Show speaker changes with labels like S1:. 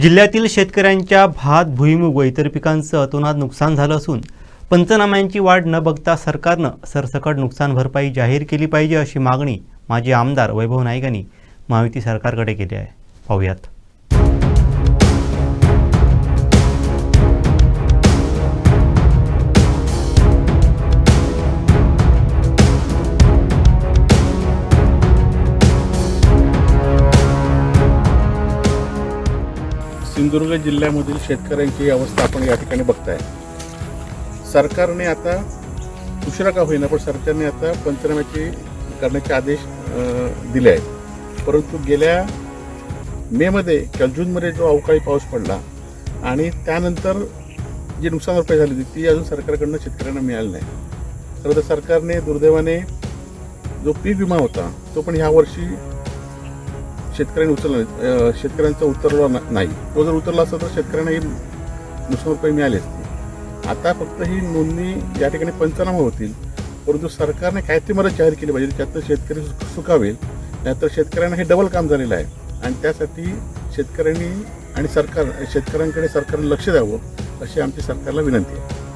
S1: जिल्ह्यातील शेतकऱ्यांच्या भात भुईमुग व इतर पिकांचं अतोनात नुकसान झालं असून पंचनाम्यांची वाट न बघता सरकारनं सरसकट नुकसान भरपाई जाहीर केली पाहिजे अशी मागणी माजी आमदार वैभव नाईक यांनी महायुती सरकारकडे केली आहे. पाहूयात.
S2: सिंधुदुर्ग जिल्ह्यामधील शेतकऱ्यांची अवस्था आपण या ठिकाणी बघताय. सरकारने आता उशिरा का होईना पण सरकारने आता पंचनाम्याची करण्याचे आदेश दिले आहेत. परंतु गेल्या मेमध्ये किंवा जूनमध्ये जो अवकाळी पाऊस पडला आणि त्यानंतर जी नुकसान भरपाई झाली होती ती अजून सरकारकडनं शेतकऱ्यांना मिळाली नाही. खरं तर सरकारने दुर्दैवाने जो पीक विमा होता तो पण ह्या वर्षी शेतकऱ्यांनी उचलला शेतकऱ्यांचा उतरला नाही. तो जर उतरला असता तर शेतकऱ्यांना ही नुकसान रुपये मिळाले असते आता फक्त ही नोंदणी या ठिकाणी पंचनामा होतील. परंतु सरकारने काहीतरी मदत जाहीर केली पाहिजे त्यात शेतकरी सुकावेल सुखावेल. नाहीतर शेतकऱ्यांना हे डबल काम झालेलं आहे. आणि त्यासाठी शेतकऱ्यांनी आणि सरकार शेतकऱ्यांकडे सरकारने लक्ष द्यावं अशी आमची सरकारला विनंती आहे.